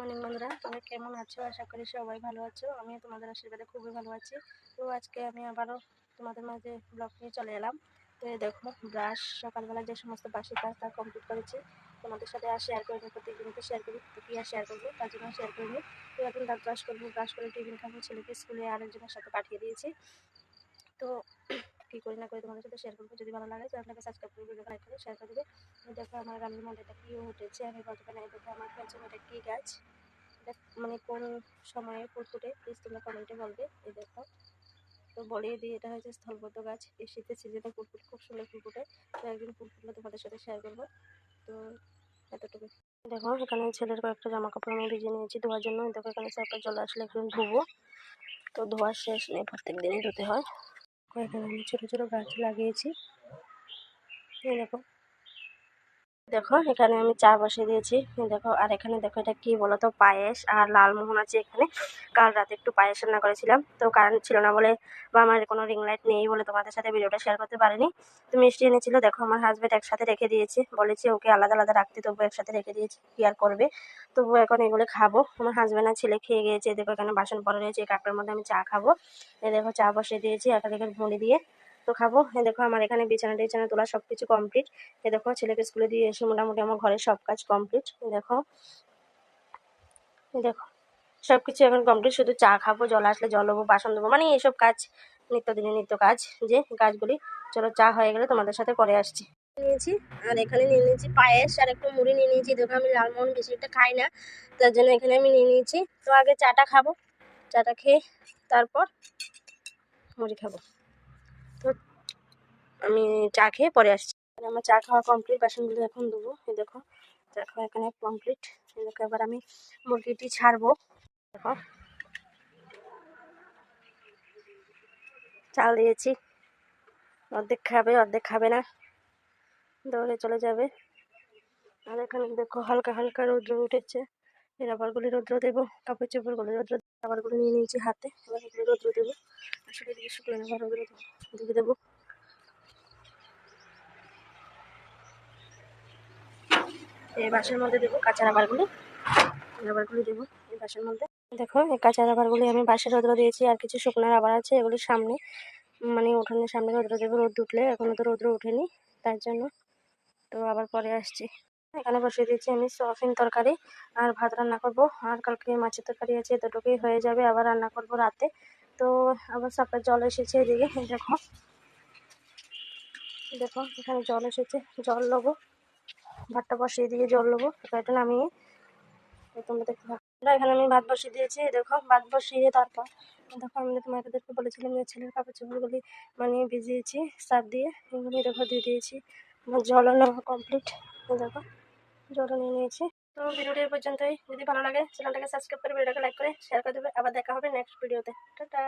Morning বন্ধুরা, তোমরা কেমন আছো? আশা করি সবাই ভালো আছো। আমিও তোমাদের আশীর্বাদে খুবই ভালো আছি। তো আজকে আমি আবারও তোমাদের মাঝে ব্লগ নিয়ে চলে এলাম। তো দেখো ব্রাশ সকালবেলা যে সমস্ত বাসি কাজ তা কমপ্লিট করেছি, তোমাদের সাথে আর শেয়ার করি প্রত্যেকদিন তো শেয়ার করি তো কী আর শেয়ার করব, তার জন্য শেয়ার করিনি। তো এখন দাঁত ব্রাশ করব ব্রাশ করে টিফিন খাব, ছেলেকে স্কুলে আরেকজনের সাথে পাঠিয়ে দিয়েছি। তো কী করি না করি তোমাদের সাথে শেয়ার করব। যদি ভালো লাগে, চ্যানেলটাকে সাবস্ক্রাইব করে ভিডিও লাইক করে শেয়ার করে দেবে। দেখো আমার গানের মধ্যে এটা কী উঠেছে, আমি পারি দেখো আমার পেছনে এটা কী গাছ। এটা মানে কোন সময়ে ফুল ফুটে প্লিজ তোমরা কমেন্টে বলবে। এই দেখো, তো বলিয়ে দিই, এটা হয়েছে স্থলবদ্ধ গাছ। এই শীতের সিজনে ফুল ফুট খুব সুন্দর ফুল ফুটে। তো একদিন ফুল ফুটলে তোমাদের সাথে শেয়ার করব। তো এতটুকু। দেখো, এখানে ছেলের কয়েকটা জামা কাপড় আমি ভিজিয়ে নিয়েছি ধোয়ার জন্য। দেখো, এখানে সাপটা জল আসলে এখানে ধুবো। তো ধোয়ার শেষ, নেই প্রত্যেক দিনই ধুতে হয়। তো ছোট ছোটো গাছ লাগিয়েছি। এই দেখো, এখানে আমি চা বসিয়ে দিয়েছি। দেখো, আর এখানে দেখো এটা কি বলতো, পায়েস আর লালমোহন আছে এখানে। কাল রাতে একটু পায়েস রান্না করেছিলাম, তো কারেন্ট ছিল না বলে বা আমার কোনো রিং লাইট নেই বলে তোমাদের সাথে ভিডিওটা শেয়ার করতে পারিনি। তো মিষ্টি এনেছিল, দেখো আমার হাজব্যান্ড একসাথে রেখে দিয়েছে। বলেছে ওকে আলাদা আলাদা রাখতে তবু একসাথে রেখে দিয়েছি, কি আর করবে? তবু এখন এগুলো খাব। আমার হাজব্যান্ড আর ছেলে খেয়ে গিয়েছে দেখো এখানে বাসন পরে রয়েছে এই কাপের মধ্যে আমি চা খাব। এই দেখো চা বসিয়ে দিয়েছি, একা দেখে মুড়ি দিয়ে। তো খাব। এই দেখো আমার এখানে বিছানা টিছানা তোলা সব কিছু কমপ্লিট এ দেখো ছেলেকে স্কুলে দিয়ে এসে মোটামুটি আমার ঘরের সব কাজ কমপ্লিট দেখো। দেখো। সব কিছু এখন কমপ্লিট শুধু চা খাব, জল আসলে জল দেবো বাসন দেবো মানে এইসব কাজ, নিত্যদিনের নিত্য কাজ, যে কাজগুলি। চলো চা হয়ে গেলে তোমাদের সাথে করে আসছি। নিয়েছি, আর এখানে নিয়ে নিয়েছি পায়েস আর একটু মুড়ি নিয়ে নিয়েছি। দেখো আমি লালমোহন বেশি একটা খাই না, তার জন্য এখানে আমি নিয়ে নিয়েছি। তো আগে চাটা খাব, চাটা খেয়ে তারপর মুড়ি খাব। আমি চা খেয়ে পরে আসছি। আমার চা খাওয়া কমপ্লিট বাসনগুলো এখন দেবো এই দেখো। চা খাওয়া এখানে কমপ্লিট এই দেখো, এবার আমি মুরগিটি ছাড়বো। দেখো। চাল দিয়েছি। অর্ধেক খাবে অর্ধেক খাবে না। দৌড়ে চলে যাবে। আর এখানে দেখো, হালকা হালকা রৌদ্র উঠেছে। এই রাবারগুলি রৌদ্র দেবো, কাপড় চোপড়গুলো রৌদ্র রাবারগুলো নিয়ে নিয়েছি হাতে। এবার এগুলো রৌদ্র দেবো। আসলে শুকনো রৌদ্র দেবো। এই বাসের মধ্যে দেবো কাঁচা রাবারগুলি। রাবারগুলি দেবো এই বাসের মধ্যে। দেখো, এই কাঁচা রাবারগুলি আমি বাসে রোদ্র দিয়েছি, আর কিছু শুকনো রাবার আছে এগুলির সামনে মানে উঠোনের সামনে রোদ্র দেবো রোদ উঠলে এখনও তো রোদ্র ওঠেনি, তার জন্য। তো আবার পরে আসছি। এখানে বসিয়ে দিয়েছি আমি সয়াবিন তরকারি, আর ভাত রান্না করব, আর কালকে মাছের তরকারি আছে দুটোকেই হয়ে যাবে, আবার রান্না করব রাতে। তো আবার সাপের জল এসেছে এদিকে দেখো। দেখো, এখানে জল এসেছে, জল নেব ভাতটা বসিয়ে দিয়ে জল নেব। এটা নামিয়ে তোমরা দেখতে এখানে আমি ভাত বসিয়ে দিয়েছি দেখো, ভাত বসিয়ে তারপর দেখো, আমি তোমাদেরকে বলেছিলাম যে ছেলের কাপড় চোপড়গুলি মানে ভিজিয়েছি, সার দিয়ে এগুলি দেখো দিয়ে দিয়েছি। আমার জলও নেওয়া কমপ্লিট দেখো, জলও নিয়ে নিয়েছি। তো ভিডিওটি পর্যন্তই। যদি ভালো লাগে চ্যানেলটাকে সাবস্ক্রাইব করে ভিডিওটাকে লাইক করে শেয়ার করে দেবে। আবার দেখা হবে নেক্সট ভিডিওতে টাটা!